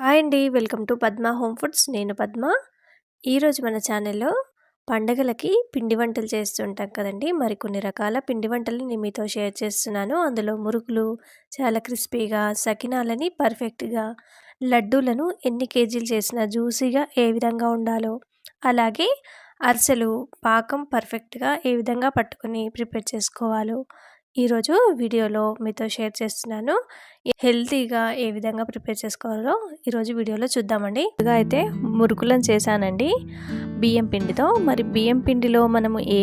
Hi అండి. Welcome to Padma home foods. నేను పద్మ. ఈరోజు మన ఛానల్లో పండగలకి పిండి వంటలు చేస్తుంటాం కదండి. మరి కొన్ని రకాల పిండి వంటలని మీతో షేర్ చేస్తున్నాను. అందులో మురుకులు చాలా క్రిస్పీగా సకినాలని పర్ఫెక్ట్గా లడ్డూలను ఎన్ని కేజీలు చేసినా జ్యూసీగా ఏ విధంగా ఉండాలో అలాగే అరిసెలు పాకం పర్ఫెక్ట్గా ఏ విధంగా పట్టుకొని ప్రిపేర్ చేసుకోవాలో ఈరోజు వీడియోలో మీతో షేర్ చేస్తున్నాను. హెల్తీగా ఏ విధంగా ప్రిపేర్ చేసుకోవాలో ఈరోజు వీడియోలో చూద్దామండి. ఇదిగా అయితే మురుకులను చేశానండి. బియ్యం పిండితో. మరి బియ్యం పిండిలో మనము ఏ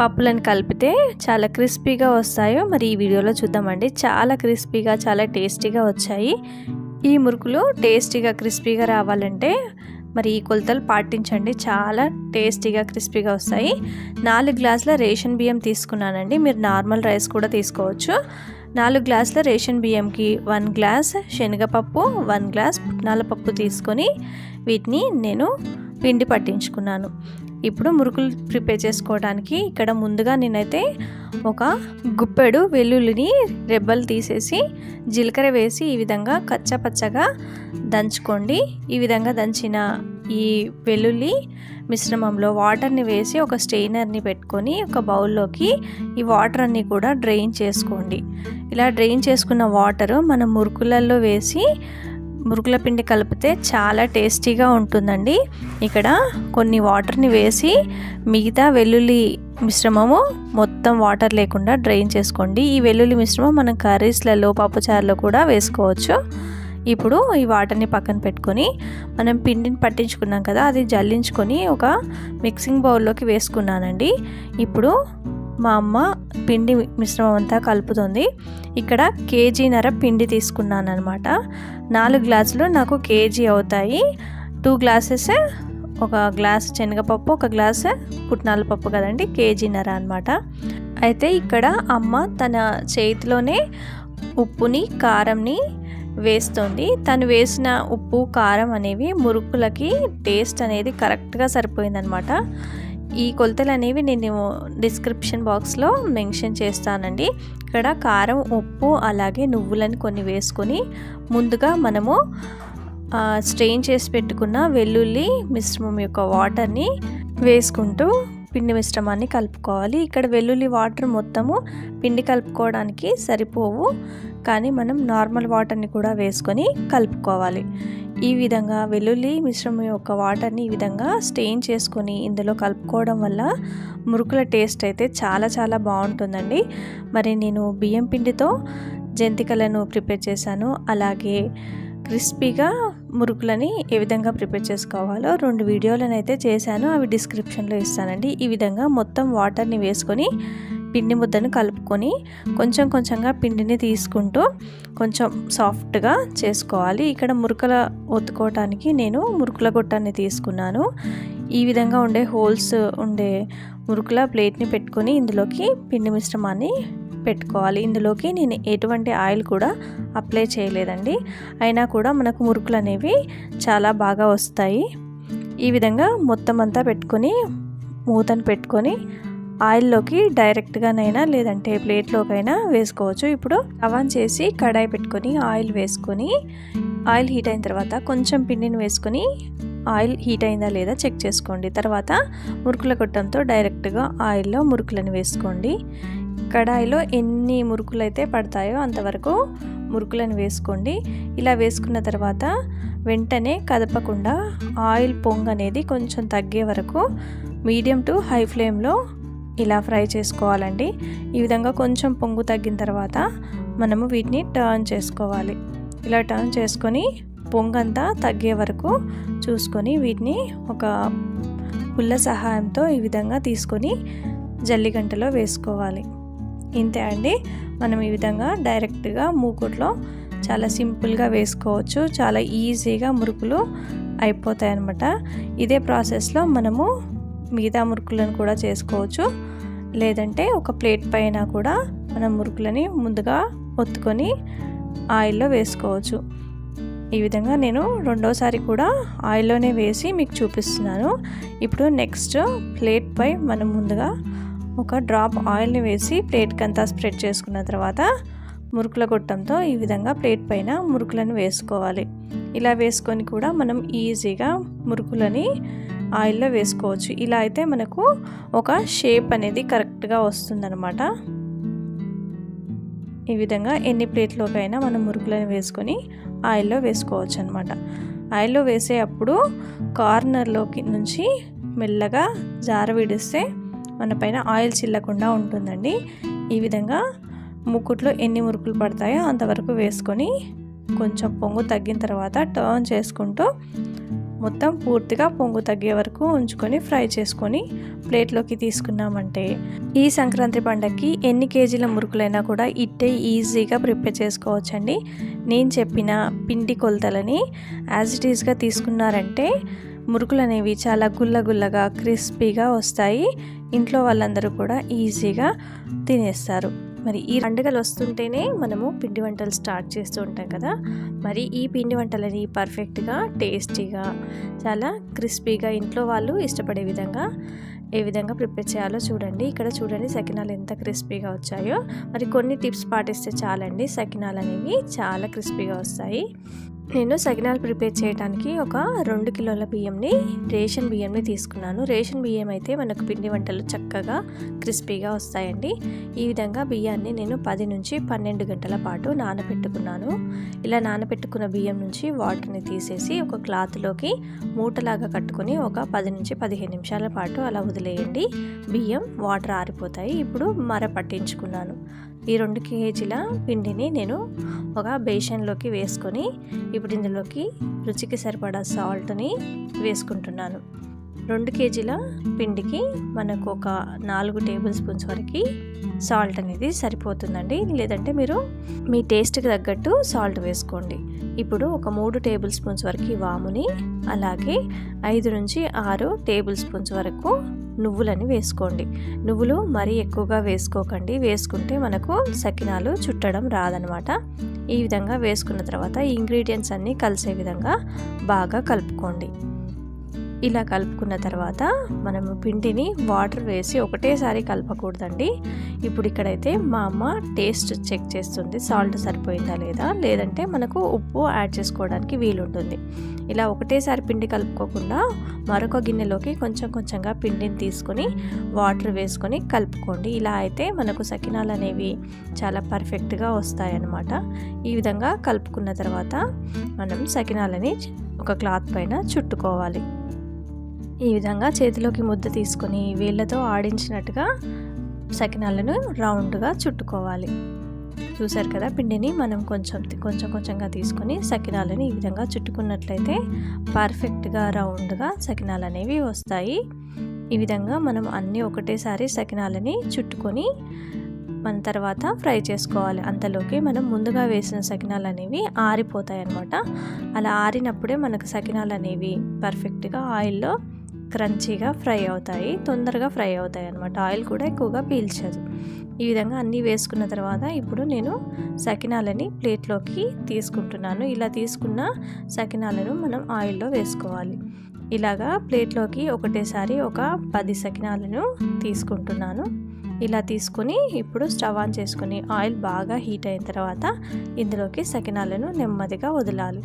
పప్పులను కలిపితే చాలా క్రిస్పీగా వస్తాయో మరి ఈ వీడియోలో చూద్దామండి. చాలా క్రిస్పీగా చాలా టేస్టీగా వచ్చాయి. ఈ మురుకులు టేస్టీగా క్రిస్పీగా రావాలంటే మరి ఈ కొలతలు పాటించండి. చాలా టేస్టీగా క్రిస్పీగా వస్తాయి. నాలుగు గ్లాసుల రేషన్ బియ్యం తీసుకున్నానండి. మీరు నార్మల్ రైస్ కూడా తీసుకోవచ్చు. నాలుగు గ్లాసుల రేషన్ బియ్యంకి వన్ గ్లాస్ శనగపప్పు వన్ గ్లాస్ పుట్నాల పప్పు తీసుకొని వీటిని నేను పిండి పట్టించుకున్నాను. ఇప్పుడు మురుకులు ప్రిపేర్ చేసుకోవడానికి ఇక్కడ ముందుగా నేనైతే ఒక గుప్పెడు వెల్లుల్లిని రెబ్బలు తీసేసి జీలకర్ర వేసి ఈ విధంగా కచ్చపచ్చగా దంచుకోండి. ఈ విధంగా దంచిన ఈ వెల్లుల్లి మిశ్రమంలో వాటర్ని వేసి ఒక స్టెయినర్ని పెట్టుకొని ఒక బౌల్లోకి ఈ వాటర్ అన్ని కూడా డ్రైన్ చేసుకోండి. ఇలా డ్రైన్ చేసుకున్న వాటర్ మనం మురుకులలో వేసి మురుగుల పిండి కలిపితే చాలా టేస్టీగా ఉంటుందండి. ఇక్కడ కొన్ని వాటర్ని వేసి మిగతా వెల్లుల్లి మిశ్రమము మొత్తం వాటర్ లేకుండా డ్రైన్ చేసుకోండి. ఈ వెల్లుల్లి మిశ్రమం మనం కర్రీస్లలో పప్పుచారులో కూడా వేసుకోవచ్చు. ఇప్పుడు ఈ వాటర్ని పక్కన పెట్టుకొని మనం పిండిని పట్టించుకున్నాం కదా అది జల్లించుకొని ఒక మిక్సింగ్ బౌల్లోకి వేసుకున్నానండి. ఇప్పుడు మా అమ్మ పిండి మిశ్రమం అంతా కలుపుతుంది. ఇక్కడ కేజీన్నర పిండి తీసుకున్నాను అనమాట నాలుగు గ్లాసులు నాకు కేజీ అవుతాయి. టూ గ్లాసెస్ ఒక గ్లాస్ శనగపప్పు ఒక గ్లాస్ పుట్నాల పప్పు కదండి కేజీన్నర అనమాట అయితే ఇక్కడ అమ్మ తన చేతిలోనే ఉప్పుని కారంని వేస్తుంది. తను వేసిన ఉప్పు కారం అనేవి మురుకులకి టేస్ట్ అనేది కరెక్ట్గా సరిపోయిందనమాట ఈ కొలతలు అనేవి నేను డిస్క్రిప్షన్ బాక్స్లో మెన్షన్ చేస్తానండి. ఇక్కడ కారం ఉప్పు అలాగే నువ్వులని కొన్ని వేసుకొని ముందుగా మనము స్ట్రెయిన్ చేసి పెట్టుకున్న వెల్లుల్లి మిశ్రమం యొక్క వాటర్ని వేసుకుంటూ పిండి మిశ్రమాన్ని కలుపుకోవాలి. ఇక్కడ వెల్లుల్లి వాటర్ మొత్తము పిండి కలుపుకోవడానికి సరిపోవు. కానీ మనం నార్మల్ వాటర్ని కూడా వేసుకొని కలుపుకోవాలి. ఈ విధంగా వెల్లుల్లి మిశ్రమం యొక్క వాటర్ని ఈ విధంగా స్టెయిన్ చేసుకొని ఇందులో కలుపుకోవడం వల్ల మురుకుల టేస్ట్ అయితే చాలా చాలా బాగుంటుందండి. మరి నేను బియ్యం పిండితో జంతికలను ప్రిపేర్ చేశాను. అలాగే క్రిస్పీగా మురుకులని ఏ విధంగా ప్రిపేర్ చేసుకోవాలో రెండు వీడియోలను అయితే చేశాను అవి డిస్క్రిప్షన్లో ఇస్తానండి. ఈ విధంగా మొత్తం వాటర్ని వేసుకొని పిండి ముద్దను కలుపుకొని కొంచెం కొంచెంగా పిండిని తీసుకుంటూ కొంచెం సాఫ్ట్గా చేసుకోవాలి. ఇక్కడ మురుకల ఒత్తుకోవటానికి నేను మురుకుల గొట్టాన్ని తీసుకున్నాను. ఈ విధంగా ఉండే హోల్స్ ఉండే మురుకుల ప్లేట్ని పెట్టుకొని ఇందులోకి పిండి మిశ్రమాన్ని పెట్టుకోవాలి. ఇందులోకి నేను ఎటువంటి ఆయిల్ కూడా అప్లై చేయలేదండి. అయినా కూడా మనకు మురుకులు అనేవి చాలా బాగా వస్తాయి. ఈ విధంగా మొత్తం అంతా పెట్టుకొని మూతను పెట్టుకొని ఆయిల్లోకి డైరెక్ట్గానైనా లేదంటే ప్లేట్లోకైనా వేసుకోవచ్చు. ఇప్పుడు అవన్ చేసి కడాయి పెట్టుకొని ఆయిల్ వేసుకొని ఆయిల్ హీట్ అయిన తర్వాత కొంచెం పిండిని వేసుకొని ఆయిల్ హీట్ అయిందా లేదా చెక్ చేసుకోండి. తర్వాత మురుకుల కొట్టంతో డైరెక్ట్గా ఆయిల్లో మురుకులను వేసుకోండి. కడాయిలో ఎన్ని మురుకులు అయితే పడతాయో అంతవరకు మురుకులను వేసుకోండి. ఇలా వేసుకున్న తర్వాత వెంటనే కదపకుండా ఆయిల్ పొంగ్ అనేది కొంచెం తగ్గే వరకు మీడియం టు హై ఫ్లేమ్లో ఇలా ఫ్రై చేసుకోవాలండి. ఈ విధంగా కొంచెం పొంగు తగ్గిన తర్వాత మనము వీటిని టర్న్ చేసుకోవాలి. ఇలా టర్న్ చేసుకొని పొంగంతా తగ్గే వరకు చూసుకొని వీటిని ఒక పుల్ల సహాయంతో ఈ విధంగా తీసుకొని జల్లిగంటలో వేసుకోవాలి. ఇంతే అండి. మనం ఈ విధంగా డైరెక్ట్గా మూకుట్లో చాలా సింపుల్గా వేసుకోవచ్చు. చాలా ఈజీగా మురుకులు అయిపోతాయి అన్నమాట ఇదే ప్రాసెస్లో మనము మిగతా మురుకులను కూడా చేసుకోవచ్చు. లేదంటే ఒక ప్లేట్ పైన కూడా మనం మురుకులని ముందుగా ఒత్తుకొని ఆయిల్లో వేసుకోవచ్చు. ఈ విధంగా నేను రెండోసారి కూడా ఆయిల్లోనే వేసి మీకు చూపిస్తున్నాను. ఇప్పుడు నెక్స్ట్ ప్లేట్ పై మనం ముందుగా ఒక డ్రాప్ ఆయిల్ని వేసి ప్లేట్కి అంతా స్ప్రెడ్ చేసుకున్న తర్వాత మురుకుల గొట్టంతో ఈ విధంగా ప్లేట్ పైన మురుకులను వేసుకోవాలి. ఇలా వేసుకొని కూడా మనం ఈజీగా మురుకులని ఆయిల్లో వేసుకోవచ్చు. ఇలా అయితే మనకు ఒక షేప్ అనేది కరెక్ట్గా వస్తుందన్నమాట. ఈ విధంగా ఎన్ని ప్లేట్లోకైనా మనం మురుకులను వేసుకొని ఆయిల్లో వేసుకోవచ్చు అనమాట ఆయిల్లో వేసే అప్పుడు కార్నర్లోకి నుంచి మెల్లగా జార విడిస్తే మన పైన ఆయిల్ చిల్లకుండా ఉంటుందండి. ఈ విధంగా ముక్కుట్లో ఎన్ని మురుకులు పడతాయో అంతవరకు వేసుకొని కొంచెం పొంగు తగ్గిన తర్వాత టర్న్ చేసుకుంటూ మొత్తం పూర్తిగా పొంగు తగ్గే వరకు ఉంచుకొని ఫ్రై చేసుకొని ప్లేట్లోకి తీసుకున్నామంటే ఈ సంక్రాంతి పండగకి ఎన్ని కేజీల మురుకులైనా కూడా ఇట్టే ఈజీగా ప్రిపేర్ చేసుకోవచ్చండి. నేను చెప్పిన పిండి కొలతలని యాజ్ ఇట్ ఈస్గా తీసుకున్నారంటే మురుకులు అనేవి చాలా గుల్లగుల్లగా క్రిస్పీగా వస్తాయి. ఇంట్లో వాళ్ళందరూ కూడా ఈజీగా తినేస్తారు. మరి ఈ పండుగలు వస్తుంటేనే మనము పిండి వంటలు స్టార్ట్ చేస్తూ ఉంటాం కదా. మరి ఈ పిండి వంటలని పర్ఫెక్ట్గా టేస్టీగా చాలా క్రిస్పీగా ఇంట్లో వాళ్ళు ఇష్టపడే విధంగా ఏ విధంగా ప్రిపేర్ చేయాలో చూడండి. ఇక్కడ చూడండి సకినాలు ఎంత క్రిస్పీగా వచ్చాయో. మరి కొన్ని టిప్స్ పాటిస్తే చాలండి. సకినాలు అనేవి చాలా క్రిస్పీగా వస్తాయి. నేను సకినాలు ప్రిపేర్ చేయడానికి ఒక రెండు కిలోల బియ్యంని రేషన్ బియ్యంని తీసుకున్నాను. రేషన్ బియ్యం అయితే మనకు పిండి వంటలు చక్కగా క్రిస్పీగా వస్తాయండి. ఈ విధంగా బియ్యాన్ని నేను పది నుంచి పన్నెండు గంటల పాటు నానబెట్టుకున్నాను. ఇలా నానబెట్టుకున్న బియ్యం నుంచి వాటర్ని తీసేసి ఒక క్లాత్లోకి మూటలాగా కట్టుకొని ఒక పది నుంచి పదిహేను నిమిషాల పాటు అలా వదిలేయండి. బియ్యం వాటర్ ఆరిపోతాయి. ఇప్పుడు మర పట్టించుకున్నాను. ఈ రెండు కేజీల పిండిని నేను ఒక బేషన్లోకి వేసుకొని ఇప్పుడు ఇందులోకి రుచికి సరిపడా సాల్ట్ని వేసుకుంటున్నాను. రెండు కేజీల పిండికి మనకు ఒక నాలుగు టేబుల్ స్పూన్స్ వరకు సాల్ట్ అనేది సరిపోతుందండి. లేదంటే మీరు మీ టేస్ట్కి తగ్గట్టు సాల్ట్ వేసుకోండి. ఇప్పుడు ఒక మూడు టేబుల్ స్పూన్స్ వరకు వాముని అలాగే ఐదు నుంచి ఆరు టేబుల్ స్పూన్స్ వరకు నువ్వులని వేసుకోండి. నువ్వులు మరీ ఎక్కువగా వేసుకోకండి. వేసుకుంటే మనకు సకినాలు చుట్టడం రాదనమాట. ఈ విధంగా వేసుకున్న తర్వాత ఈ ఇంగ్రీడియంట్స్ అన్నీ కలిసే విధంగా బాగా కలుపుకోండి. ఇలా కలుపుకున్న తర్వాత మనము పిండిని వాటర్ వేసి ఒకటేసారి కలపకూడదండి. ఇప్పుడు ఇక్కడైతే మా అమ్మ టేస్ట్ చెక్ చేస్తుంది సాల్ట్ సరిపోయిందా లేదా? లేదంటే మనకు ఉప్పు యాడ్ చేసుకోవడానికి వీలుంటుంది. ఇలా ఒకటేసారి పిండి కలుపుకోకుండా మరొక గిన్నెలోకి కొంచెం కొంచెంగా పిండిని తీసుకొని వాటర్ వేసుకొని కలుపుకోండి. ఇలా అయితే మనకు సకినాలు అనేవి చాలా పర్ఫెక్ట్గా వస్తాయన్నమాట. ఈ విధంగా కలుపుకున్న తర్వాత మనం సకినాలని ఒక క్లాత్ పైన చుట్టుకోవాలి. ఈ విధంగా చేతిలోకి ముద్ద తీసుకొని వేళ్ళతో ఆడించినట్టుగా సకినాలను రౌండ్గా చుట్టుకోవాలి. చూసారు కదా పిండిని మనం కొంచెం కొంచెం కొంచెంగా తీసుకొని సకినాలని ఈ విధంగా చుట్టుకున్నట్లయితే పర్ఫెక్ట్గా రౌండ్గా సకినాలు అనేవి వస్తాయి. ఈ విధంగా మనం అన్నీ ఒకటేసారి సకినాలని చుట్టుకొని మన తర్వాత ఫ్రై చేసుకోవాలి. అంతలోకి మనం ముందుగా వేసిన సకినాలు అనేవి ఆరిపోతాయి అన్నమాట అలా ఆరినప్పుడే మనకు సకినాలు అనేవి పర్ఫెక్ట్గా ఆయిల్లో క్రంచీగా ఫ్రై అవుతాయి తొందరగా ఫ్రై అవుతాయి అనమాట ఆయిల్ కూడా ఎక్కువగా పీల్చదు. ఈ విధంగా అన్నీ వేసుకున్న తర్వాత ఇప్పుడు నేను సకినాలని ప్లేట్లోకి తీసుకుంటున్నాను. ఇలా తీసుకున్న సకినాలను మనం ఆయిల్లో వేసుకోవాలి. ఇలాగా ప్లేట్లోకి ఒకటేసారి ఒక పది సకినాలను తీసుకుంటున్నాను. ఇలా తీసుకొని ఇప్పుడు స్టవ్ ఆన్ చేసుకుని ఆయిల్ బాగా హీట్ అయిన తర్వాత ఇందులోకి సకినాలను నెమ్మదిగా వదలాలి.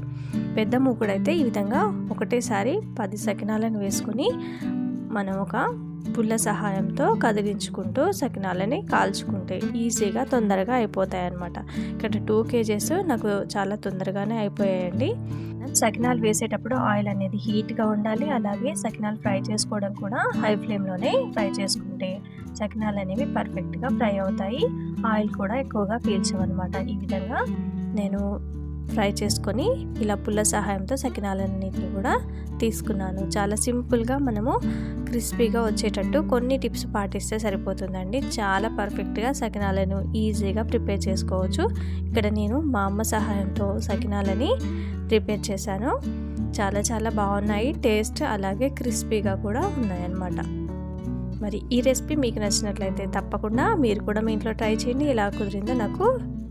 పెద్ద మూకుడైతే ఈ విధంగా ఒకటేసారి పది సకినాలను వేసుకొని మనం ఒక పుల్ల సహాయంతో కదిలించుకుంటూ సకినాలని కాల్చుకుంటే ఈజీగా తొందరగా అయిపోతాయి అన్నమాట ఇక్కడ టూ కేజెస్ నాకు చాలా తొందరగానే అయిపోయాయండి. సకినాలు వేసేటప్పుడు ఆయిల్ అనేది హీట్గా ఉండాలి. అలాగే సకినాలు ఫ్రై చేసుకోవడం కూడా హై ఫ్లేమ్లోనే ఫ్రై చేసుకుంటే సకినాలు అనేవి పర్ఫెక్ట్గా ఫ్రై అవుతాయి. ఆయిల్ కూడా ఎక్కువగా పీల్చవన్నమాట. ఈ విధంగా నేను ఫ్రై చేసుకొని ఇలా పుల్ల సహాయంతో సకినాలన్నిటిని కూడా తీసుకున్నాను. చాలా సింపుల్గా మనము క్రిస్పీగా వచ్చేటట్టు కొన్ని టిప్స్ పాటిస్తే సరిపోతుందండి. చాలా పర్ఫెక్ట్గా సకినాలను ఈజీగా ప్రిపేర్ చేసుకోవచ్చు. ఇక్కడ నేను మా అమ్మ సహాయంతో సకినాలని ప్రిపేర్ చేశాను. చాలా చాలా బాగున్నాయి. టేస్ట్ అలాగే క్రిస్పీగా కూడా ఉన్నాయన్నమాట. మరి ఈ రెసిపీ మీకు నచ్చినట్లయితే తప్పకుండా మీరు కూడా మీ ఇంట్లో ట్రై చేయండి. ఎలా కుదిరిందో నాకు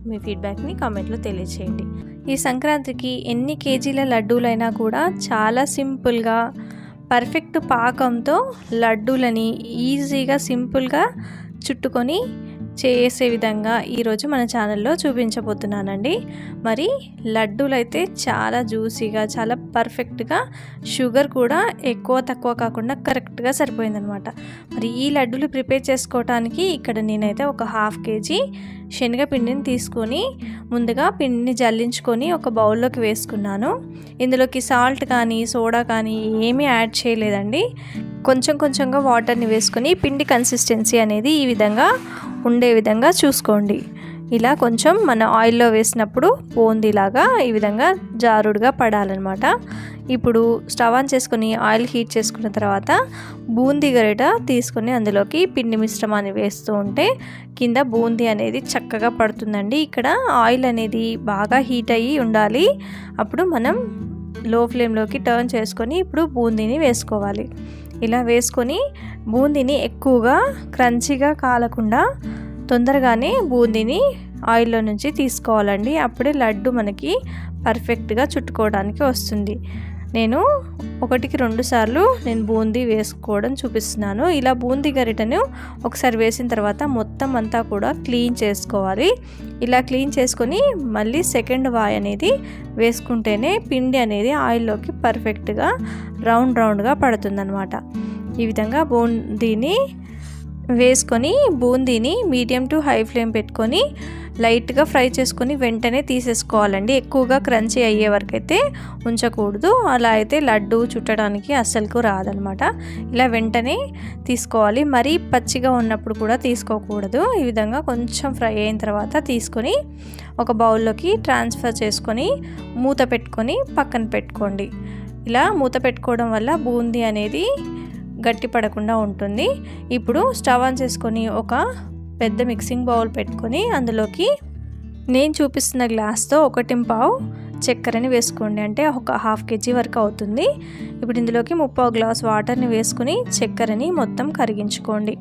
మీ ఫీడ్బ్యాక్ని కామెంట్లో తెలియచేయండి. ఈ సంక్రాంతికి ఎన్ని కేజీల లడ్డూలైనా కూడా చాలా సింపుల్గా పర్ఫెక్ట్ పాకంతో లడ్డూలని ఈజీగా సింపుల్గా చుట్టుకొని చేసే విధంగా ఈరోజు మన ఛానల్లో చూపించబోతున్నానండి. మరి లడ్డూలు అయితే చాలా జ్యూసీగా చాలా పర్ఫెక్ట్గా షుగర్ కూడా ఎక్కువ తక్కువ కాకుండా కరెక్ట్గా సరిపోయిందనమాట. మరి ఈ లడ్డూలు ప్రిపేర్ చేసుకోవడానికి ఇక్కడ నేనైతే ఒక హాఫ్ కేజీ శనగపిండిని తీసుకొని ముందుగా పిండిని జల్లించుకొని ఒక బౌల్లోకి వేసుకున్నాను. ఇందులోకి సాల్ట్ కానీ సోడా కానీ ఏమీ యాడ్ చేయలేదండి. కొంచెం కొంచెంగా వాటర్ని వేసుకొని పిండి కన్సిస్టెన్సీ అనేది ఈ విధంగా ఉండే విధంగా చూసుకోండి. ఇలా కొంచెం మన ఆయిల్లో వేసినప్పుడు పోందిలాగా ఈ విధంగా జారుడుగా పడాలన్నమాట. ఇప్పుడు స్టవ్ ఆన్ చేసుకొని ఆయిల్ హీట్ చేసుకున్న తర్వాత బూందీ గరిట తీసుకొని అందులోకి పిండి మిశ్రమాన్ని వేస్తూ ఉంటే కింద బూందీ అనేది చక్కగా పడుతుందండి. ఇక్కడ ఆయిల్ అనేది బాగా హీట్ అయ్యి ఉండాలి. అప్పుడు మనం లో ఫ్లేమ్లోకి టర్న్ చేసుకొని ఇప్పుడు బూందీని వేసుకోవాలి. ఇలా వేసుకొని బూందీని ఎక్కువగా క్రంచీగా కాలకుండా తొందరగానే బూందీని ఆయిల్లో నుంచి తీసుకోవాలండి. అప్పుడే లడ్డు మనకి పర్ఫెక్ట్గా చుట్టుకోవడానికి వస్తుంది. నేను ఒకటికి రెండు సార్లు నేను బూందీ వేసుకోవడం చూపిస్తున్నాను. ఇలా బూందీ గరిటను ఒకసారి వేసిన తర్వాత మొత్తం అంతా కూడా క్లీన్ చేసుకోవాలి. ఇలా క్లీన్ చేసుకొని మళ్ళీ సెకండ్ వాయ్ అనేది వేసుకుంటేనే పిండి అనేది ఆయిల్లోకి పర్ఫెక్ట్గా రౌండ్ రౌండ్గా పడుతుందన్నమాట. ఈ విధంగా బూందీని వేసుకొని బూందీని మీడియం టు హై ఫ్లేమ్ పెట్టుకొని లైట్గా ఫ్రై చేసుకొని వెంటనే తీసేసుకోవాలండి. ఎక్కువగా క్రంచీ అయ్యే వరకు అయితే ఉంచకూడదు. అలా అయితే లడ్డు చుట్టడానికి అస్సలకు రాదనమాట. ఇలా వెంటనే తీసుకోవాలి. మరీ పచ్చిగా ఉన్నప్పుడు కూడా తీసుకోకూడదు. ఈ విధంగా కొంచెం ఫ్రై అయిన తర్వాత తీసుకొని ఒక బౌల్లోకి ట్రాన్స్ఫర్ చేసుకొని మూత పెట్టుకొని పక్కన పెట్టుకోండి. ఇలా మూత పెట్టుకోవడం వల్ల బూందీ అనేది గట్టి పడకుండా ఉంటుంది. ఇప్పుడు స్టవ్ ఆన్ చేసుకొని ఒక పెద్ద మిక్సింగ్ బౌల్ పెట్టుకొని అందులోకి నేను చూపిస్తున్న గ్లాస్తో ఒకటి పావు చక్కెరని వేసుకోండి. అంటే ఒక హాఫ్ కేజీ వరకు అవుతుంది. ఇప్పుడు ఇందులోకి ముప్పావు గ్లాస్ వాటర్ని వేసుకుని చక్కెరని మొత్తం కరిగించుకోండి.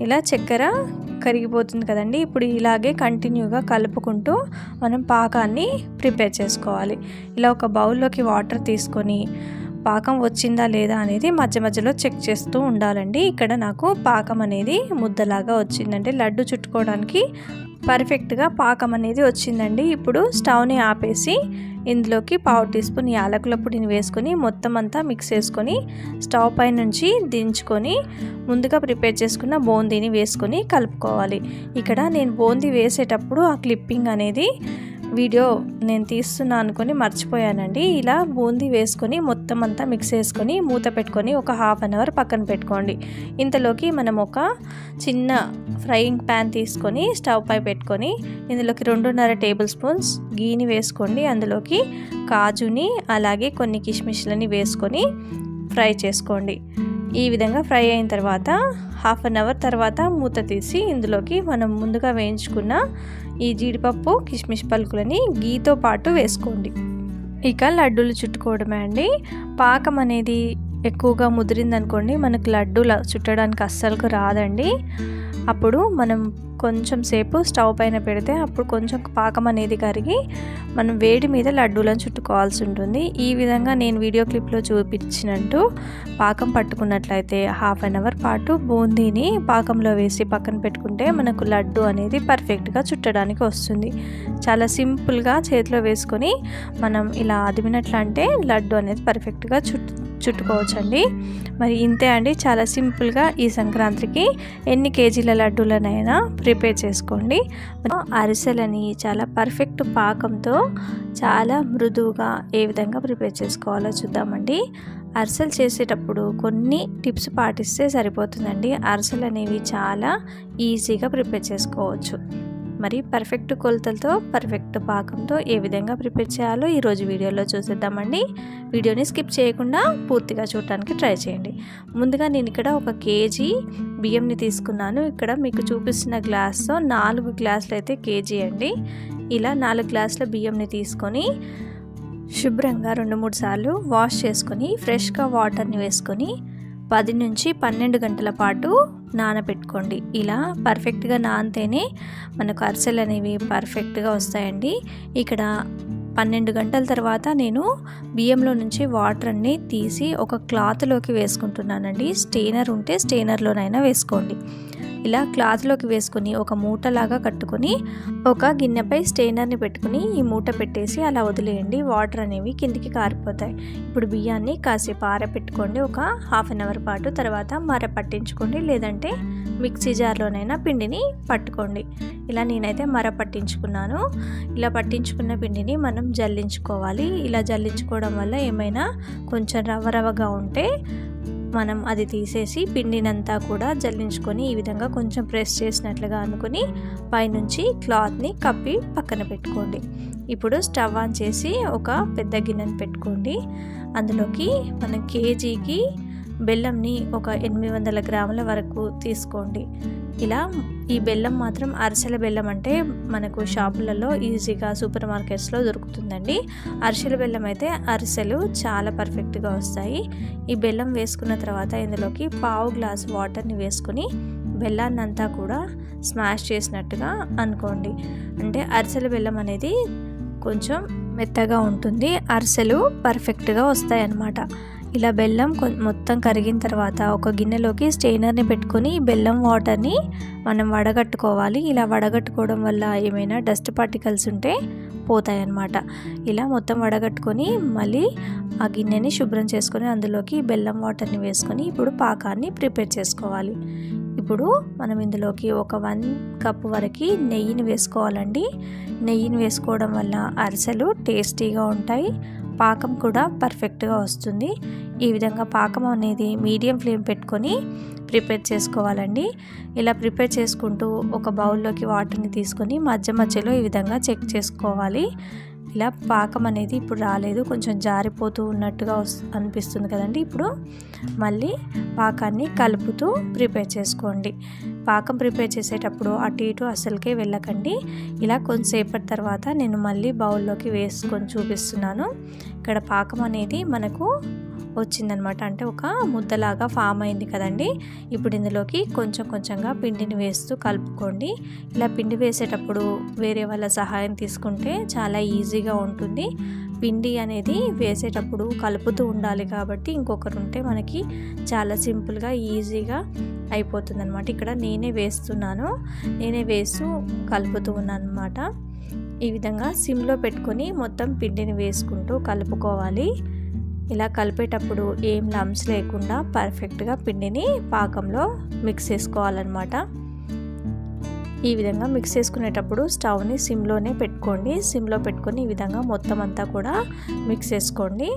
ఇలా చక్కెర కరిగిపోతుంది కదండి. ఇప్పుడు ఇలాగే కంటిన్యూగా కలుపుకుంటూ మనం పాకాన్ని ప్రిపేర్ చేసుకోవాలి. ఇలా ఒక బౌల్లోకి వాటర్ తీసుకొని పాకం వచ్చిందా లేదా అనేది మధ్య మధ్యలో చెక్ చేస్తూ ఉండాలండి. ఇక్కడ నాకు పాకం అనేది ముద్దలాగా వచ్చిందంటే లడ్డు చుట్టుకోవడానికి పర్ఫెక్ట్గా పాకం అనేది వచ్చిందండి. ఇప్పుడు స్టవ్ని ఆపేసి ఇందులోకి పావు టీ స్పూన్ యాలకుల పొడిని వేసుకొని మొత్తం అంతా మిక్స్ చేసుకొని స్టవ్ పై నుంచి దించుకొని ముందుగా ప్రిపేర్ చేసుకున్న బూందీని వేసుకొని కలుపుకోవాలి. ఇక్కడ నేను బూందీ వేసేటప్పుడు ఆ క్లిప్పింగ్ అనేది వీడియో నేను తీస్తున్నా అనుకొని మర్చిపోయానండి. ఇలా బూందీ వేసుకొని మొత్తం అంతా మిక్స్ చేసుకొని మూత పెట్టుకొని ఒక హాఫ్ అన్ అవర్ పక్కన పెట్టుకోండి. ఇంతలోకి మనం ఒక చిన్న ఫ్రైయింగ్ ప్యాన్ తీసుకొని స్టవ్ పై పెట్టుకొని ఇందులోకి రెండున్నర టేబుల్ స్పూన్స్ గీని వేసుకోండి. అందులోకి కాజుని అలాగే కొన్ని కిష్మిష్లని వేసుకొని ఫ్రై చేసుకోండి. ఈ విధంగా ఫ్రై అయిన తర్వాత హాఫ్ అన్ అవర్ తర్వాత మూత తీసి ఇందులోకి మనం ముందుగా వేయించుకున్న ఈ జీడిపప్పు కిస్మిస్ పలుకులని గీతో పాటు వేసుకోండి. ఇక లడ్డూలు చుట్టుకోవడమే అండి. పాకం అనేది ఎక్కువగా ముదిరిందనుకోండి మనకు లడ్డూలు చుట్టడానికి అస్సలకు రాదండి. అప్పుడు మనం కొంచెం సేపు స్టవ్ పైన పెడితే అప్పుడు కొంచెం పాకం అనేది కరిగి మనం వేడి మీద లడ్డూలను చుట్టుకోవాల్సి ఉంటుంది. ఈ విధంగా నేను వీడియో క్లిప్లో చూపించినట్టు పాకం పట్టుకున్నట్లయితే హాఫ్ అన్ అవర్ పాటు బూందీని పాకంలో వేసి పక్కన పెట్టుకుంటే మనకు లడ్డు అనేది పర్ఫెక్ట్గా చుట్టడానికి వస్తుంది. చాలా సింపుల్గా చేతిలో వేసుకొని మనం ఇలా అదిమినట్లు అంటే లడ్డు అనేది పర్ఫెక్ట్గా చుట్టు చుట్టుకోవచ్చండి. మరి ఇంతే అండి చాలా సింపుల్గా ఈ సంక్రాంతికి ఎన్ని కేజీల లడ్డూలనైనా ప్రిపేర్ చేసుకోండి. అరిసెలని చాలా పర్ఫెక్ట్ పాకంతో చాలా మృదువుగా ఏ విధంగా ప్రిపేర్ చేసుకోవాలో చూద్దామండి. అరిసెలు చేసేటప్పుడు కొన్ని టిప్స్ పాటిస్తే సరిపోతుందండి. అరిసెలు అనేవి చాలా ఈజీగా ప్రిపేర్ చేసుకోవచ్చు. మరి పర్ఫెక్ట్ కొలతలతో పర్ఫెక్ట్ పాకంతో ఏ విధంగా ప్రిపేర్ చేయాలో ఈరోజు వీడియోలో చూసేద్దామండి. వీడియోని స్కిప్ చేయకుండా పూర్తిగా చూడటానికి ట్రై చేయండి. ముందుగా నేను ఇక్కడ ఒక కేజీ బియ్యంని తీసుకున్నాను. ఇక్కడ మీకు చూపిస్తున్న గ్లాస్తో నాలుగు గ్లాసులు అయితే కేజీ అండి. ఇలా నాలుగు గ్లాసుల బియ్యంని తీసుకొని శుభ్రంగా రెండు మూడు సార్లు వాష్ చేసుకొని ఫ్రెష్గా వాటర్ని వేసుకొని పది నుంచి పన్నెండు గంటల పాటు నానబెట్టుకోండి. ఇలా పర్ఫెక్ట్గా నానితేనే మనకు అరిసెలు అనేవి పర్ఫెక్ట్గా వస్తాయండి. ఇక్కడ పన్నెండు గంటల తర్వాత నేను బియ్యంలో నుంచి వాటర్ అన్నీ తీసి ఒక క్లాత్లోకి వేసుకుంటున్నానండి. స్టెయినర్ ఉంటే స్టెయినర్లోనైనా వేసుకోండి. ఇలా క్లాత్లోకి వేసుకొని ఒక మూటలాగా కట్టుకొని ఒక గిన్నెపై స్టెయినర్ని పెట్టుకుని ఈ మూట పెట్టేసి అలా వదిలేయండి. వాటర్ అనేవి కిందికి కారిపోతాయి. ఇప్పుడు బియ్యాన్ని కాసేపు ఆరబెట్టుకోండి ఒక హాఫ్ అన్ అవర్ పాటు తర్వాత మర పట్టించుకోండి. లేదంటే మిక్సీ జార్లోనైనా పిండిని పట్టుకోండి. ఇలా నేనైతే మర పట్టించుకున్నాను. ఇలా పట్టించుకున్న పిండిని మనం జల్లించుకోవాలి. ఇలా జల్లించుకోవడం వల్ల ఏమైనా కొంచెం రవ్వ రవ్వగా ఉంటే మనం అది తీసేసి పిండినంతా కూడా జల్లించుకొని ఈ విధంగా కొంచెం ప్రెస్ చేసినట్లుగా అనుకుని పైనుంచి క్లాత్ని కప్పి పక్కన పెట్టుకోండి. ఇప్పుడు స్టవ్ ఆన్ చేసి ఒక పెద్ద గిన్నెను పెట్టుకోండి. అందులోకి మనం కేజీకి బెల్లంని ఒక ఎనిమిది వందల గ్రాముల వరకు తీసుకోండి. ఇలా ఈ బెల్లం మాత్రం అరిసెల బెల్లం అంటే మనకు షాపులలో ఈజీగా సూపర్ మార్కెట్స్లో దొరుకుతుందండి. అరిసెల బెల్లం అయితే అరిసెలు చాలా పర్ఫెక్ట్గా వస్తాయి. ఈ బెల్లం వేసుకున్న తర్వాత ఇందులోకి పావు గ్లాస్ వాటర్ని వేసుకొని బెల్లాన్ని అంతా కూడా స్మాష్ చేసినట్టుగా అనుకోండి. అంటే అరిసెల బెల్లం అనేది కొంచెం మెత్తగా ఉంటుంది. అరిసెలు పర్ఫెక్ట్గా వస్తాయి అన్నమాట ఇలా బెల్లం మొత్తం కరిగిన తర్వాత ఒక గిన్నెలోకి స్టెయినర్ని పెట్టుకొని బెల్లం వాటర్ని మనం వడగట్టుకోవాలి. ఇలా వడగట్టుకోవడం వల్ల ఏమైనా డస్ట్ పార్టికల్స్ ఉంటే పోతాయి అన్నమాట ఇలా మొత్తం వడగట్టుకొని మళ్ళీ ఆ గిన్నెని శుభ్రం చేసుకొని అందులోకి బెల్లం వాటర్ని వేసుకొని ఇప్పుడు పాకాన్ని ప్రిపేర్ చేసుకోవాలి. ఇప్పుడు మనం ఇందులోకి ఒక వన్ కప్ వరకు నెయ్యిని వేసుకోవాలండి. నెయ్యిని వేసుకోవడం వల్ల అరిసెలు టేస్టీగా ఉంటాయి. పాకం కూడా పర్ఫెక్ట్గా వస్తుంది. ఈ విధంగా పాకం అనేది మీడియం ఫ్లేమ్ పెట్టుకొని ప్రిపేర్ చేసుకోవాలండి. ఇలా ప్రిపేర్ చేసుకుంటూ ఒక బౌల్లోకి వాటర్ని తీసుకొని మధ్య మధ్యలో ఈ విధంగా చెక్ చేసుకోవాలి. ఇలా పాకం అనేది ఇప్పుడు రాలేదు. కొంచెం జారిపోతూ ఉన్నట్టుగా అనిపిస్తుంది కదండి. ఇప్పుడు మళ్ళీ పాకాన్ని కలుపుతూ ప్రిపేర్ చేసుకోండి. పాకం ప్రిపేర్ చేసేటప్పుడు అటు ఇటు అసలుకే వెళ్ళకండి. ఇలా కొంతసేపటి తర్వాత నేను మళ్ళీ బౌల్లోకి వేసుకొని చూపిస్తున్నాను. ఇక్కడ పాకం అనేది మనకు వచ్చిందనమాట. అంటే ఒక ముద్దలాగా ఫామ్ అయింది కదండి. ఇప్పుడు ఇందులోకి కొంచెం కొంచెంగా పిండిని వేస్తూ కలుపుకోండి. ఇలా పిండి వేసేటప్పుడు వేరే వాళ్ళ సహాయం తీసుకుంటే చాలా ఈజీగా ఉంటుంది. పిండి అనేది వేసేటప్పుడు కలుపుతూ ఉండాలి కాబట్టి ఇంకొకరు ఉంటే మనకి చాలా సింపుల్గా ఈజీగా అయిపోతుంది అనమాట ఇక్కడ నేనే వేస్తున్నాను. నేనే వేస్తూ కలుపుతూ ఉన్నాను అనమాట ఈ విధంగా సిమ్లో పెట్టుకొని మొత్తం పిండిని వేసుకుంటూ కలుపుకోవాలి. ఇలా కలిపేటప్పుడు ఏం లమ్స్ లేకుండా పర్ఫెక్ట్గా పిండిని పాకంలో మిక్స్ చేసుకోవాలన్నమాట. ఈ విధంగా మిక్స్ చేసుకునేటప్పుడు స్టవ్ని సిమ్లోనే పెట్టుకోండి. సిమ్లో పెట్టుకొని ఈ విధంగా మొత్తం అంతా కూడా మిక్స్ చేసుకోండి.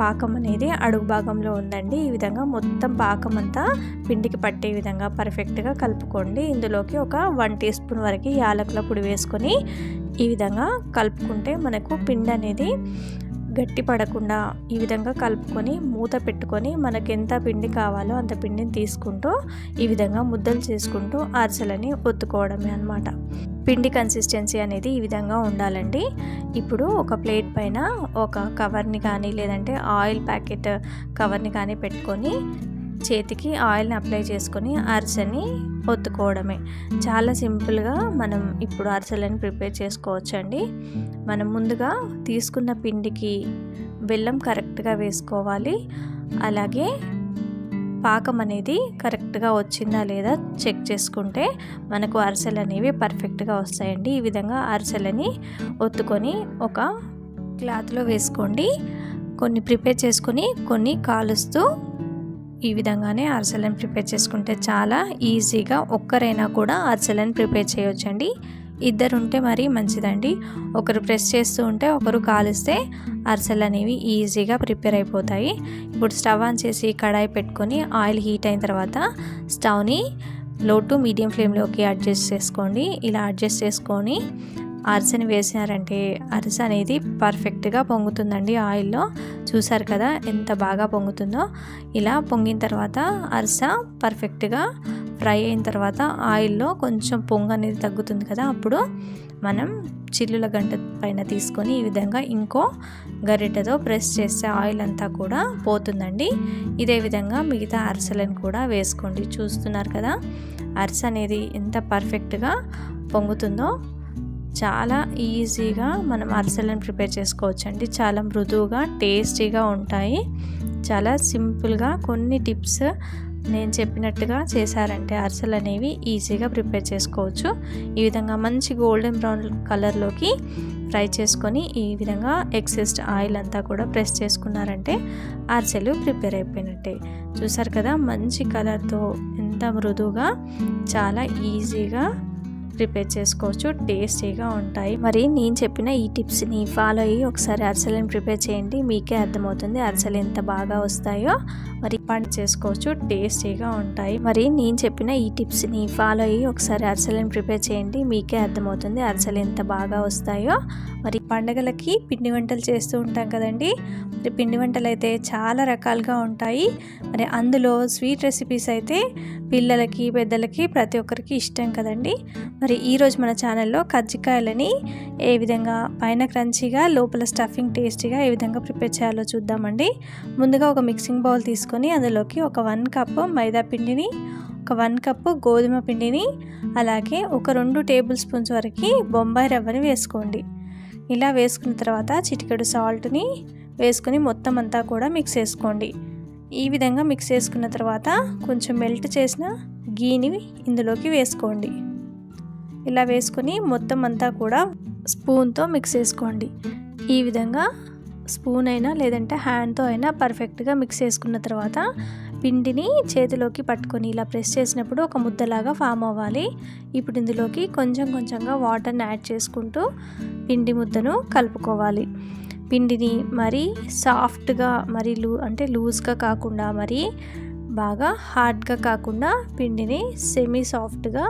పాకం అనేది అడుగు భాగంలో ఉందండి. ఈ విధంగా మొత్తం పాకం అంతా పిండికి పట్టే విధంగా పర్ఫెక్ట్గా కలుపుకోండి. ఇందులోకి ఒక వన్ టీ స్పూన్ వరకు యాలకుల పొడి వేసుకొని ఈ విధంగా కలుపుకుంటే మనకు పిండి అనేది గట్టి పడకుండా ఈ విధంగా కలుపుకొని మూత పెట్టుకొని మనకి ఎంత పిండి కావాలో అంత పిండిని తీసుకుంటూ ఈ విధంగా ముద్దలు చేసుకుంటూ అరిసెలని ఒత్తుకోవడమే అనమాట పిండి కన్సిస్టెన్సీ అనేది ఈ విధంగా ఉండాలండి. ఇప్పుడు ఒక ప్లేట్ పైన ఒక కవర్ని కానీ లేదంటే ఆయిల్ ప్యాకెట్ కవర్ని కానీ పెట్టుకొని చేతికి ఆయిల్ని అప్లై చేసుకొని అరిసెని ఒత్తుకోవడమే. చాలా సింపుల్గా మనం ఇప్పుడు అరిసెలను ప్రిపేర్ చేసుకోవచ్చండి. మనం ముందుగా తీసుకున్న పిండికి బెల్లం కరెక్ట్గా వేసుకోవాలి. అలాగే పాకం అనేది కరెక్ట్గా వచ్చిందా లేదా చెక్ చేసుకుంటే మనకు అరిసెలు అనేవి పర్ఫెక్ట్గా వస్తాయండి. ఈ విధంగా అరిసెలని ఒత్తుకొని ఒక క్లాత్లో వేసుకోండి. కొన్ని ప్రిపేర్ చేసుకొని కొన్ని కాలుస్తూ ఈ విధంగానే అరిసెలను ప్రిపేర్ చేసుకుంటే చాలా ఈజీగా ఒక్కరైనా కూడా అరిసెలను ప్రిపేర్ చేయొచ్చండి. ఇద్దరు ఉంటే మరీ మంచిదండి. ఒకరు ప్రెస్ చేస్తూ ఉంటే ఒకరు కాలిస్తే అరిసెలు అనేవి ఈజీగా ప్రిపేర్ అయిపోతాయి. ఇప్పుడు స్టవ్ ఆన్ చేసి కడాయి పెట్టుకొని ఆయిల్ హీట్ అయిన తర్వాత స్టవ్ని లో టు మీడియం ఫ్లేమ్లోకి అడ్జస్ట్ చేసుకోండి. ఇలా అడ్జస్ట్ చేసుకొని అరిసెని వేసినారంటే అరిసె అనేది పర్ఫెక్ట్గా పొంగుతుందండి ఆయిల్లో. చూసారు కదా ఎంత బాగా పొంగుతుందో. ఇలా పొంగిన తర్వాత అరిసె పర్ఫెక్ట్గా ఫ్రై అయిన తర్వాత ఆయిల్లో కొంచెం పొంగు అనేది తగ్గుతుంది కదా. అప్పుడు మనం చిల్లుల గంట పైన తీసుకొని ఈ విధంగా ఇంకో గరిటెతో ప్రెస్ చేస్తే ఆయిల్ అంతా కూడా పోతుందండి. ఇదే విధంగా మిగతా అరిసెలను కూడా వేసుకోండి. చూస్తున్నారు కదా అరిసె అనేది ఎంత పర్ఫెక్ట్గా పొంగుతుందో. చాలా ఈజీగా మనం అరిసెలను ప్రిపేర్ చేసుకోవచ్చండి. చాలా మృదువుగా టేస్టీగా ఉంటాయి. చాలా సింపుల్గా కొన్ని టిప్స్ నేను చెప్పినట్టుగా చేశారంటే అరిసెలు అనేవి ఈజీగా ప్రిపేర్ చేసుకోవచ్చు. ఈ విధంగా మంచి గోల్డెన్ బ్రౌన్ కలర్లోకి ఫ్రై చేసుకొని ఈ విధంగా ఎక్సెస్ట్ ఆయిల్ అంతా కూడా ప్రెస్ చేసుకున్నారంటే అరిసెలు ప్రిపేర్ అయిపోయినట్టే. చూసారు కదా మంచి కలర్తో ఎంత మృదువుగా చాలా ఈజీగా ప్రిపేర్ చేసుకోవచ్చు టేస్టీగా ఉంటాయి. మరి నేను చెప్పిన ఈ టిప్స్ని ఫాలో అయ్యి ఒకసారి అరిసెలను ప్రిపేర్ చేయండి. మీకే అర్థమవుతుంది అరిసెలు ఎంత బాగా వస్తాయో. మరి పండు చేసుకోవచ్చు టేస్టీగా ఉంటాయి. మరి నేను చెప్పిన ఈ టిప్స్ని ఫాలో అయ్యి ఒకసారి అరిసెలను ప్రిపేర్ చేయండి. మీకే అర్థమవుతుంది అరిసెలు ఎంత బాగా వస్తాయో. మరి పండగలకి పిండి వంటలు చేస్తూ ఉంటాం కదండి. మరి పిండి వంటలు అయితే చాలా రకాలుగా ఉంటాయి. మరి అందులో స్వీట్ రెసిపీస్ అయితే పిల్లలకి పెద్దలకి ప్రతి ఒక్కరికి ఇష్టం కదండి. మరి ఈరోజు మన ఛానల్లో కజ్జికాయలని ఏ విధంగా పైన క్రంచీగా లోపల స్టఫింగ్ టేస్టీగా ఏ విధంగా ప్రిపేర్ చేయాలో చూద్దామండి. ముందుగా ఒక మిక్సింగ్ బౌల్ తీసుకొని అందులోకి ఒక వన్ కప్ మైదా పిండిని ఒక వన్ కప్పు గోధుమ పిండిని అలాగే ఒక రెండు టేబుల్ స్పూన్స్ వరకు బొంబాయి రవ్వని వేసుకోండి. ఇలా వేసుకున్న తర్వాత చిటికెడు సాల్ట్ని వేసుకుని మొత్తం అంతా కూడా మిక్స్ చేసుకోండి. ఈ విధంగా మిక్స్ చేసుకున్న తర్వాత కొంచెం మెల్ట్ చేసిన గీని ఇందులోకి వేసుకోండి. ఇలా వేసుకొని మొత్తం అంతా కూడా స్పూన్తో మిక్స్ చేసుకోండి. ఈ విధంగా స్పూన్ అయినా లేదంటే హ్యాండ్తో అయినా పర్ఫెక్ట్గా మిక్స్ చేసుకున్న తర్వాత పిండిని చేతిలోకి పట్టుకొని ఇలా ప్రెస్ చేసినప్పుడు ఒక ముద్దలాగా ఫామ్ అవ్వాలి. ఇప్పుడు ఇందులోకి కొంచెం కొంచెంగా వాటర్ని యాడ్ చేసుకుంటూ పిండి ముద్దను కలుపుకోవాలి. పిండిని మరీ సాఫ్ట్గా మరీ లూ అంటే లూజ్గా కాకుండా మరీ బాగా హార్డ్గా కాకుండా పిండిని సెమీ సాఫ్ట్గా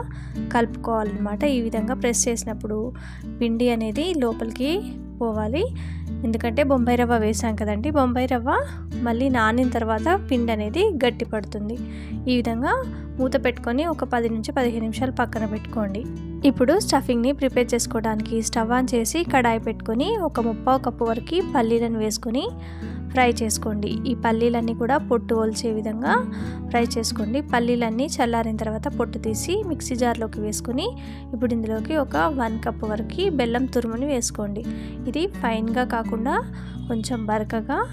కలుపుకోవాలన్నమాట. ఈ విధంగా ప్రెస్ చేసినప్పుడు పిండి అనేది లోపలికి పోవాలి. ఎందుకంటే బొంబాయి రవ్వ వేసాం కదండి. బొంబాయి రవ్వ మళ్ళీ నానిన తర్వాత పిండి అనేది గట్టి పడుతుంది. ఈ విధంగా మూత పెట్టుకొని ఒక పది నుంచి పదిహేను నిమిషాలు పక్కన పెట్టుకోండి. ఇప్పుడు స్టఫింగ్ని ప్రిపేర్ చేసుకోవడానికి స్టవ్ ఆన్ చేసి కడాయి పెట్టుకొని ఒక ముప్పావు కప్పు వరకు పల్లీలను వేసుకొని ఫ్రై చేసుకోండి. ఈ పల్లీలన్నీ కూడా పొట్టు ఒలిచే విధంగా ఫ్రై చేసుకోండి. పల్లీలన్నీ చల్లారిన తర్వాత పొట్టు తీసి మిక్సీ జార్లోకి వేసుకొని ఇప్పుడు ఇందులోకి ఒక వన్ కప్ వరకు బెల్లం తురుముని వేసుకోండి. ఇది ఫైన్గా కాకుండా కొంచెం బరకగా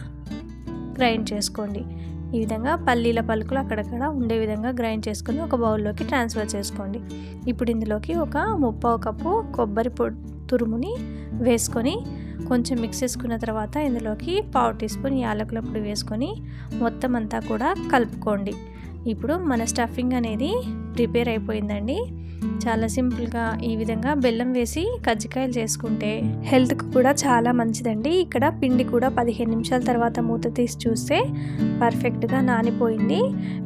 గ్రైండ్ చేసుకోండి. ఈ విధంగా పల్లీల పలుకులు అక్కడక్కడ ఉండే విధంగా గ్రైండ్ చేసుకుని ఒక బౌల్లోకి ట్రాన్స్ఫర్ చేసుకోండి. ఇప్పుడు ఇందులోకి ఒక ముప్పావు కప్పు కొబ్బరి పొ తురుముని వేసుకొని కొంచెం మిక్స్ చేసుకున్న తర్వాత ఇందులోకి పావు టీ స్పూన్ యాలకుల పొడి వేసుకొని మొత్తం అంతా కూడా కలుపుకోండి. ఇప్పుడు మన స్టఫింగ్ అనేది ప్రిపేర్ అయిపోయిందండి. చాలా సింపుల్గా ఈ విధంగా బెల్లం వేసి కజ్జికాయలు చేసుకుంటే హెల్త్కి కూడా చాలా మంచిదండి. ఇక్కడ పిండి కూడా పదిహేను నిమిషాల తర్వాత మూత తీసి చూస్తే పర్ఫెక్ట్గా నానిపోయింది.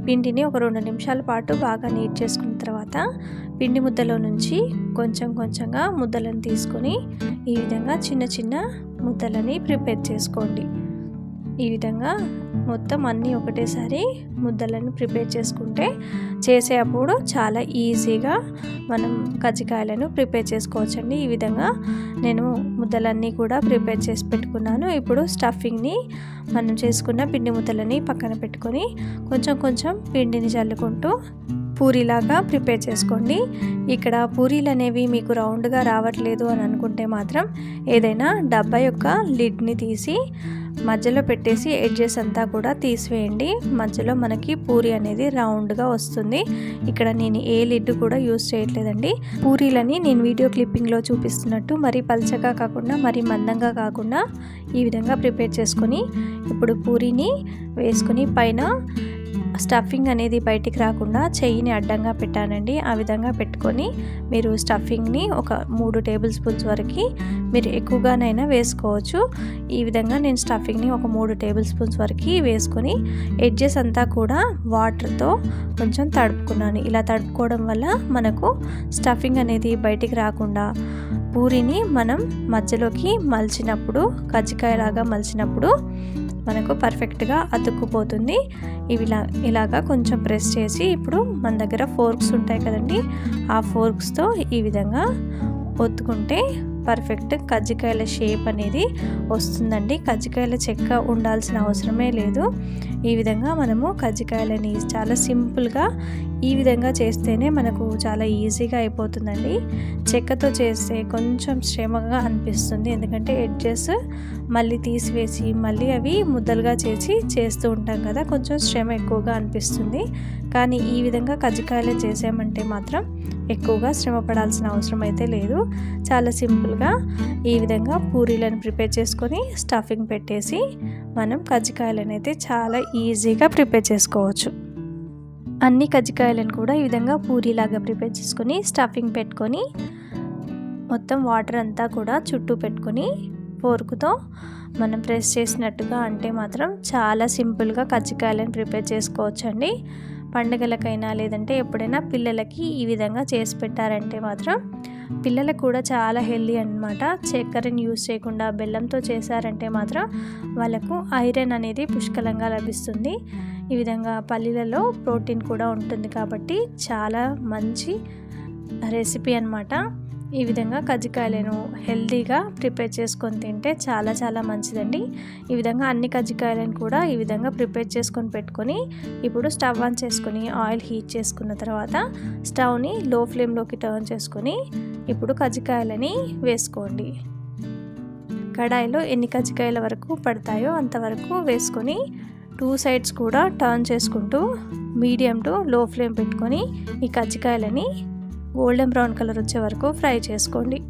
పిండిని ఒక రెండు నిమిషాల పాటు బాగా నీట్ చేసుకున్న తర్వాత పిండి ముద్దలో నుంచి కొంచెం కొంచెంగా ముద్దలను తీసుకొని ఈ విధంగా చిన్న చిన్న ముద్దలని ప్రిపేర్ చేసుకోండి. ఈ విధంగా మొత్తం అన్నీ ఒకటేసారి ముద్దలను ప్రిపేర్ చేసుకుంటే చేసేటప్పుడు చాలా ఈజీగా మనం కజ్జికాయలను ప్రిపేర్ చేసుకోవచ్చండి. ఈ విధంగా నేను ముద్దలన్నీ కూడా ప్రిపేర్ చేసి పెట్టుకున్నాను. ఇప్పుడు స్టఫింగ్ని మనం చేసుకున్న పిండి ముద్దలని పక్కన పెట్టుకొని కొంచెం కొంచెం పిండిని చల్లుకుంటూ పూరీలాగా ప్రిపేర్ చేసుకోండి. ఇక్కడ పూరీలు అనేవి మీకు రౌండ్గా రావట్లేదు అని అనుకుంటే మాత్రం ఏదైనా డబ్బా యొక్క లిడ్ని తీసి మధ్యలో పెట్టేసి ఎడ్జెస్ అంతా కూడా తీసివేయండి. మధ్యలో మనకి పూరి అనేది రౌండ్గా వస్తుంది. ఇక్కడ నేను ఏ లిడ్ కూడా యూస్ చేయట్లేదండి. పూరీలని నేను వీడియో క్లిప్పింగ్లో చూపిస్తున్నట్టు మరీ పల్చగా కాకుండా మరీ మందంగా కాకుండా ఈ విధంగా ప్రిపేర్ చేసుకొని ఇప్పుడు పూరీని వేసుకుని పైన స్టఫింగ్ అనేది బయటికి రాకుండా చెయ్యిని అడ్డంగా పెట్టానండి. ఆ విధంగా పెట్టుకొని మీరు స్టఫింగ్ని ఒక మూడు టేబుల్ స్పూన్స్ వరకు మీరు ఎక్కువగానైనా వేసుకోవచ్చు. ఈ విధంగా నేను స్టఫింగ్ని ఒక మూడు టేబుల్ స్పూన్స్ వరకు వేసుకొని ఎడ్జెస్ అంతా కూడా వాటర్తో కొంచెం తడుపుకున్నాను. ఇలా తడుపుకోవడం వల్ల మనకు స్టఫింగ్ అనేది బయటికి రాకుండా పూరిని మనం మధ్యలోకి మలిచినప్పుడు కజ్జికాయలాగా మలిచినప్పుడు మనకు పర్ఫెక్ట్గా అతుక్కుపోతుంది. ఇవి ఇలా ఇలాగా కొంచెం ప్రెస్ చేసి ఇప్పుడు మన దగ్గర ఫోర్క్స్ ఉంటాయి కదండి ఆ ఫోర్క్స్తో ఈ విధంగా ఒత్తుకుంటే పర్ఫెక్ట్ కజ్జికాయల షేప్ అనేది వస్తుందండి. కజ్జికాయల చెక్క ఉండాల్సిన అవసరమే లేదు. ఈ విధంగా మనము కజ్జికాయలని చాలా సింపుల్గా ఈ విధంగా చేస్తేనే మన చాలా ఈజీగా అయిపోతుందండి. చెక్కతో చేస్తే కొంచెం శ్రమగా అనిపిస్తుంది. ఎందుకంటే ఎడ్జెస్ మళ్ళీ తీసివేసి మళ్ళీ అవి ముద్దలుగా చేసి చేస్తూ ఉంటాం కదా కొంచెం శ్రమ ఎక్కువగా అనిపిస్తుంది. కానీ ఈ విధంగా కజ్జికాయలు చేసామంటే మాత్రం ఎక్కువగా శ్రమ పడాల్సిన అవసరం అయితే లేదు. చాలా సింపుల్గా ఈ విధంగా పూరీలను ప్రిపేర్ చేసుకొని స్టఫింగ్ పెట్టేసి మనం కజ్జికాయలను అయితే చాలా ఈజీగా ప్రిపేర్ చేసుకోవచ్చు. అన్ని కజ్జికాయలను కూడా ఈ విధంగా పూరీలాగా ప్రిపేర్ చేసుకొని స్టఫింగ్ పెట్టుకొని మొత్తం వాటర్ అంతా కూడా చుట్టూ పెట్టుకొని ఫోర్కుతో మనం ప్రెస్ చేసినట్టుగా అంటే మాత్రం చాలా సింపుల్గా కజ్జికాయలను ప్రిపేర్ చేసుకోవచ్చండి. పండుగలకైనా లేదంటే ఎప్పుడైనా పిల్లలకి ఈ విధంగా చేసి పెట్టారంటే మాత్రం పిల్లలకు కూడా చాలా హెల్దీ అనమాట చక్కెరని యూజ్ చేయకుండా బెల్లంతో చేశారంటే మాత్రం వాళ్ళకు ఐరన్ అనేది పుష్కలంగా లభిస్తుంది. ఈ విధంగా పల్లీలలో ప్రోటీన్ కూడా ఉంటుంది కాబట్టి చాలా మంచి రెసిపీ అనమాట ఈ విధంగా కజ్జికాయలను హెల్తీగా ప్రిపేర్ చేసుకొని తింటే చాలా చాలా మంచిదండి. ఈ విధంగా అన్ని కజ్జికాయలను కూడా ఈ విధంగా ప్రిపేర్ చేసుకొని పెట్టుకొని ఇప్పుడు స్టవ్ ఆన్ చేసుకొని ఆయిల్ హీట్ చేసుకున్న తర్వాత స్టవ్ని లో ఫ్లేమ్లోకి టర్న్ చేసుకొని ఇప్పుడు కజ్జికాయలని వేసుకోండి. కడాయిలో ఎన్ని కజ్జికాయల వరకు పడతాయో అంతవరకు వేసుకొని టూ సైడ్స్ కూడా టర్న్ చేసుకుంటూ మీడియం టు లో ఫ్లేమ్ పెట్టుకొని ఈ కజ్జికాయలని గోల్డెన్ బ్రౌన్ కలర్ వచ్చే వరకు ఫ్రై చేసుకోండి.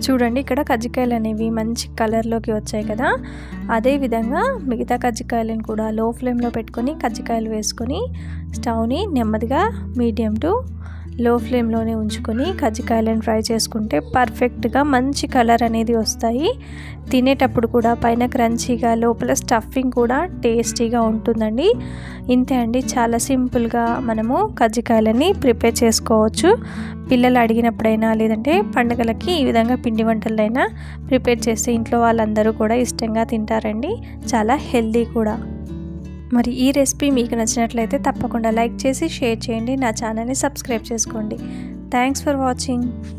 చూడండి ఇక్కడ కజ్జికాయలు అనేవి మంచి కలర్లోకి వచ్చాయి కదా. అదేవిధంగా మిగతా కజ్జికాయలను కూడా లో ఫ్లేమ్లో పెట్టుకొని కజ్జికాయలు వేసుకొని స్టవ్ని నెమ్మదిగా మీడియం టు లో ఫ్లేమ్లోనే ఉంచుకొని కజ్జికాయలను ఫ్రై చేసుకుంటే పర్ఫెక్ట్గా మంచి కలర్ అనేది వస్తాయి. తినేటప్పుడు కూడా పైన క్రంచీగా లోపల స్టఫింగ్ కూడా టేస్టీగా ఉంటుందండి. ఇంతే అండి చాలా సింపుల్గా మనము కజ్జికాయలని ప్రిపేర్ చేసుకోవచ్చు. పిల్లలు అడిగినప్పుడైనా లేదంటే పండుగలకి ఈ విధంగా పిండి వంటలైనా ప్రిపేర్ చేస్తే ఇంట్లో వాళ్ళందరూ కూడా ఇష్టంగా తింటారండి. చాలా హెల్దీ కూడా. మరి ఈ రెసిపీ మీకు నచ్చినట్లయితే తప్పకుండా లైక్ చేసి షేర్ చేయండి. నా ఛానల్ని సబ్స్క్రైబ్ చేసుకోండి. Thanks for watching.